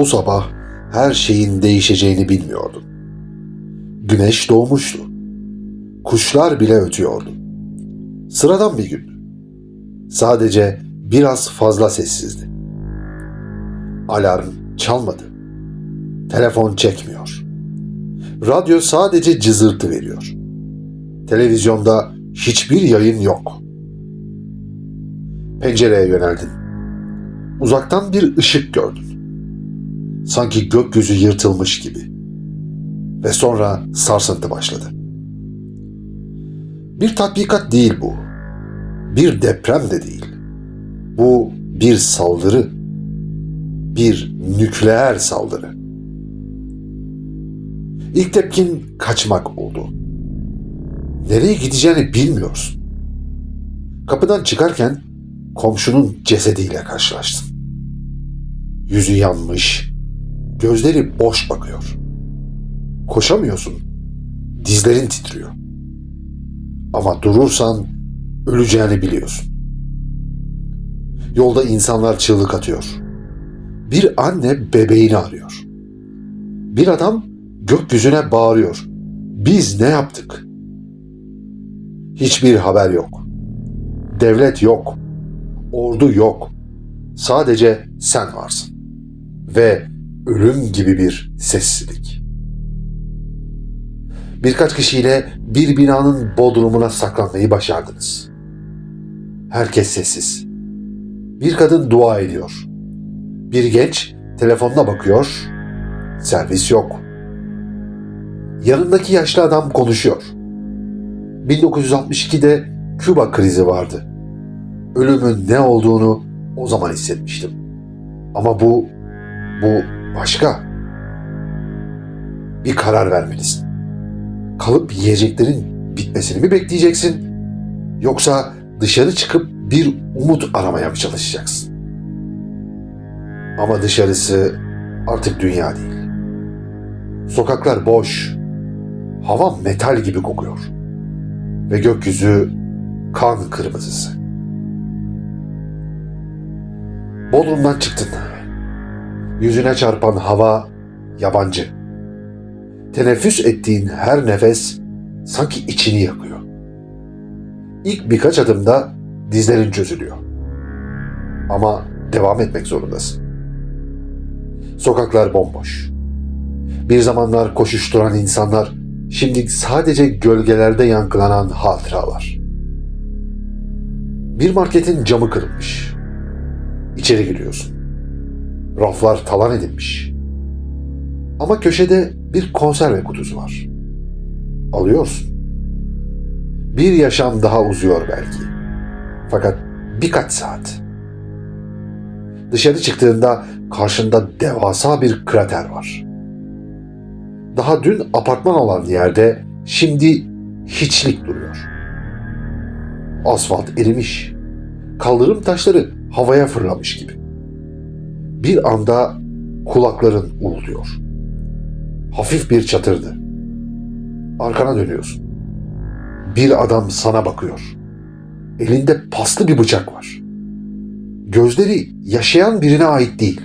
Bu sabah her şeyin değişeceğini bilmiyordum. Güneş doğmuştu. Kuşlar bile ötüyordu. Sıradan bir gündü. Sadece biraz fazla sessizdi. Alarm çalmadı. Telefon çekmiyor. Radyo sadece cızırtı veriyor. Televizyonda hiçbir yayın yok. Pencereye yöneldin. Uzaktan bir ışık gördün. Sanki gökyüzü yırtılmış gibi. Ve sonra sarsıntı başladı. Bir tatbikat değil bu. Bir deprem de değil. Bu bir saldırı. Bir nükleer saldırı. İlk tepkin kaçmak oldu. Nereye gideceğini bilmiyorsun. Kapıdan çıkarken komşunun cesediyle karşılaştın. Yüzü yanmış, gözleri boş bakıyor. Koşamıyorsun. Dizlerin titriyor. Ama durursan öleceğini biliyorsun. Yolda insanlar çığlık atıyor. Bir anne bebeğini arıyor. Bir adam gökyüzüne bağırıyor. Biz ne yaptık? Hiçbir haber yok. Devlet yok. Ordu yok. Sadece sen varsın. Ve ölüm gibi bir sessizlik. Birkaç kişiyle bir binanın bodrumuna saklanmayı başardınız. Herkes sessiz. Bir kadın dua ediyor. Bir genç telefonuna bakıyor. Servis yok. Yanındaki yaşlı adam konuşuyor. 1962'de Küba krizi vardı. Ölümün ne olduğunu o zaman hissetmiştim. Ama bu, bu başka. Bir karar vermelisin. Kalıp yiyeceklerin bitmesini mi bekleyeceksin? Yoksa dışarı çıkıp bir umut aramaya mı çalışacaksın? Ama dışarısı artık dünya değil. Sokaklar boş. Hava metal gibi kokuyor. Ve gökyüzü kan kırmızısı. Bodrum'dan çıktın. Yüzüne çarpan hava yabancı. Teneffüs ettiğin her nefes sanki içini yakıyor. İlk birkaç adımda dizlerin çözülüyor. Ama devam etmek zorundasın. Sokaklar bomboş. Bir zamanlar koşuşturan insanlar şimdi sadece gölgelerde yankılanan hatıralar. Bir marketin camı kırılmış. İçeri giriyorsun. Raflar talan edilmiş. Ama köşede bir konserve kutusu var. Alıyorsun. Bir yaşam daha uzuyor belki. Fakat birkaç saat. Dışarı çıktığında karşında devasa bir krater var. Daha dün apartman olan yerde şimdi hiçlik duruyor. Asfalt erimiş. Kaldırım taşları havaya fırlamış gibi. Bir anda kulakların uğulduyor. Hafif bir çatırdı. Arkana dönüyorsun. Bir adam sana bakıyor. Elinde paslı bir bıçak var. Gözleri yaşayan birine ait değil.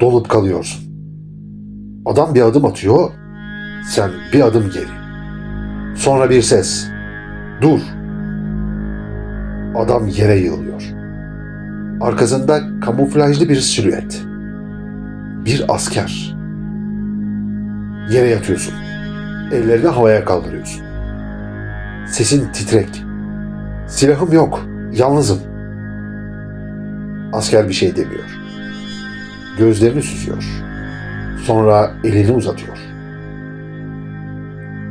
Donup kalıyorsun. Adam bir adım atıyor, sen bir adım geri. Sonra bir ses. Dur. Adam yere yığılıyor. Arkasında kamuflajlı bir silüet. Bir asker. Yere yatıyorsun. Ellerini havaya kaldırıyorsun. Sesin titrek. Silahım yok. Yalnızım. Asker bir şey demiyor. Gözlerini süzüyor. Sonra elini uzatıyor.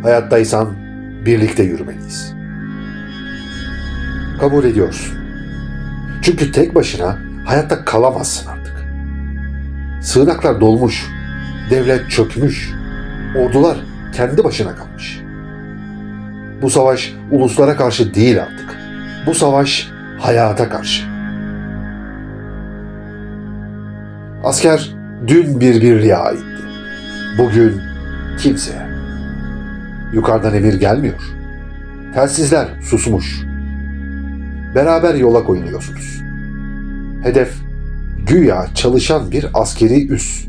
Hayattaysan birlikte yürümeliyiz. Kabul ediyorsun. Çünkü tek başına hayatta kalamazsın artık. Sığınaklar dolmuş, devlet çökmüş, ordular kendi başına kalmış. Bu savaş uluslara karşı değil artık. Bu savaş hayata karşı. Asker dün bir birliğe aitti. Bugün kimseye. Yukarıdan emir gelmiyor. Telsizler susmuş. Beraber yola koyuluyorsunuz. Hedef Güya çalışan bir askeri üs.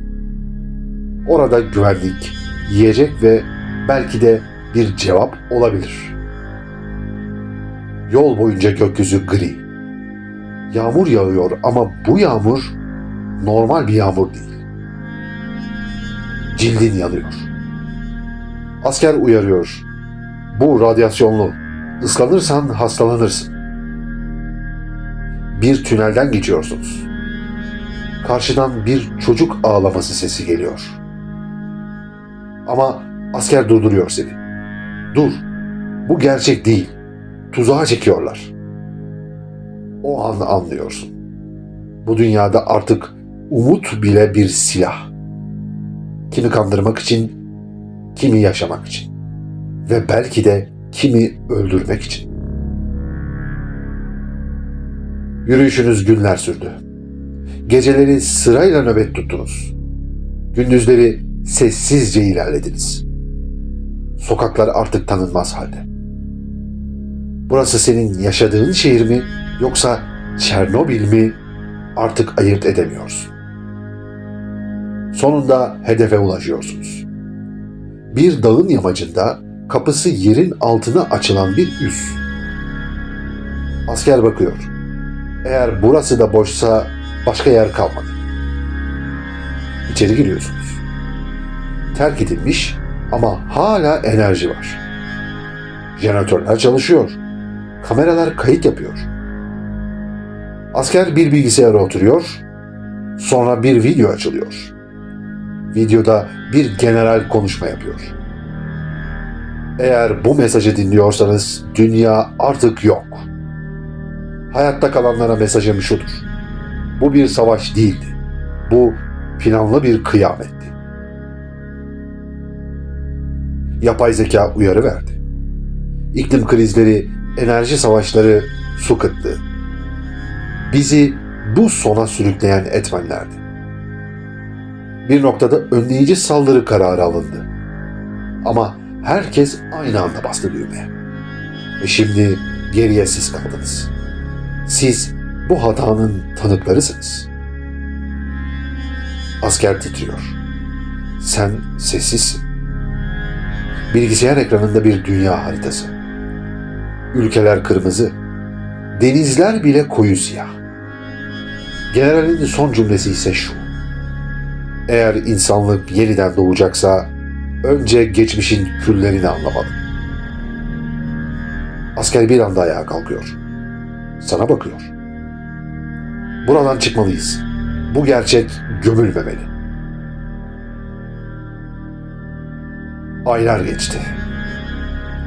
Orada güvenlik, yiyecek ve belki de bir cevap olabilir. Yol boyunca gökyüzü gri. Yağmur yağıyor ama bu yağmur normal bir yağmur değil. Cildin yanıyor. Asker uyarıyor. Bu radyasyonlu. Islanırsan hastalanırsın. Bir tünelden geçiyorsunuz. Karşıdan bir çocuk ağlaması sesi geliyor. Ama asker durduruyor seni. Dur. Bu gerçek değil. Tuzağa çekiyorlar. O an anlıyorsun. Bu dünyada artık umut bile bir silah. Kimi kandırmak için, kimi yaşamak için ve belki de kimi öldürmek için. Yürüyüşünüz günler sürdü. Geceleri sırayla nöbet tuttunuz. Gündüzleri sessizce ilerlediniz. Sokaklar artık tanınmaz halde. Burası senin yaşadığın şehir mi yoksa Çernobil mi artık ayırt edemiyorsun. Sonunda hedefe ulaşıyorsunuz. Bir dağın yamacında kapısı yerin altına açılan bir üs. Asker bakıyor. Eğer burası da boşsa başka yer kalmadı. İçeri giriyorsunuz. Terk edilmiş ama hala enerji var. Jeneratörler çalışıyor. Kameralar kayıt yapıyor. Asker bir bilgisayara oturuyor. Sonra bir video açılıyor. Videoda bir general konuşma yapıyor. Eğer bu mesajı dinliyorsanız dünya artık yok. Hayatta kalanlara mesajım şudur. Bu bir savaş değildi. Bu planlı bir kıyametti. Yapay zeka uyarı verdi. İklim krizleri, enerji savaşları, su kıtlığı. Bizi bu sona sürükleyen etmenlerdi. Bir noktada önleyici saldırı kararı alındı. Ama herkes aynı anda bastı düğmeye. Ve şimdi geriye siz kaldınız. Siz bu hatanın tanıklarısınız. Asker titriyor. Sen sessizsin. Bilgisayar ekranında bir dünya haritası. Ülkeler kırmızı. Denizler bile koyu siyah. Generalin son cümlesi ise şu. Eğer insanlık yeniden doğacaksa önce geçmişin küllerini anlamalı. Asker bir anda ayağa kalkıyor. Sana bakıyor. Buradan çıkmalıyız. Bu gerçek gömülmemeli. Aylar geçti.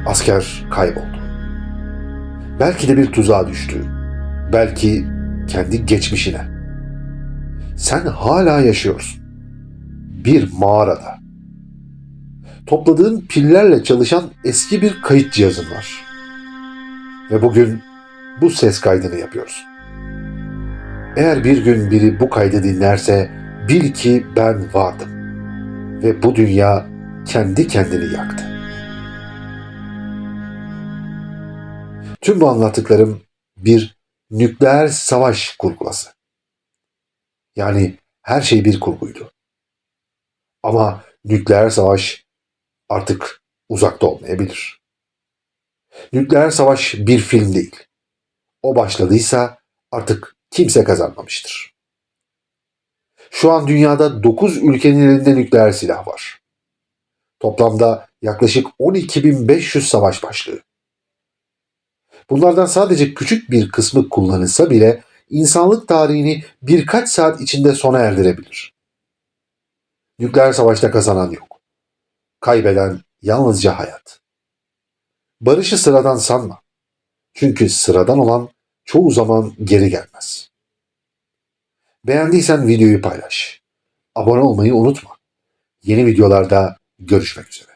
Asker kayboldu. Belki de bir tuzağa düştü. Belki kendi geçmişine. Sen hala yaşıyorsun. Bir mağarada. Topladığın pillerle çalışan eski bir kayıt cihazın var. Ve bugün bu ses kaydını yapıyoruz. Eğer bir gün biri bu kaydı dinlerse bil ki ben vardım. Ve bu dünya kendi kendini yaktı. Tüm bu anlattıklarım bir nükleer savaş kurgulası. Yani her şey bir kurguydu. Ama nükleer savaş artık uzakta olmayabilir. Nükleer savaş bir film değil. O başladıysa artık kimse kazanmamıştır. Şu an dünyada 9 ülkenin elinde nükleer silah var. Toplamda yaklaşık 12.500 savaş başlığı. Bunlardan sadece küçük bir kısmı kullanılsa bile insanlık tarihini birkaç saat içinde sona erdirebilir. Nükleer savaşta kazanan yok. Kaybeden yalnızca hayat. Barışı sıradan sanma. Çünkü sıradan olan çoğu zaman geri gelmez. Beğendiysen videoyu paylaş. Abone olmayı unutma. Yeni videolarda görüşmek üzere.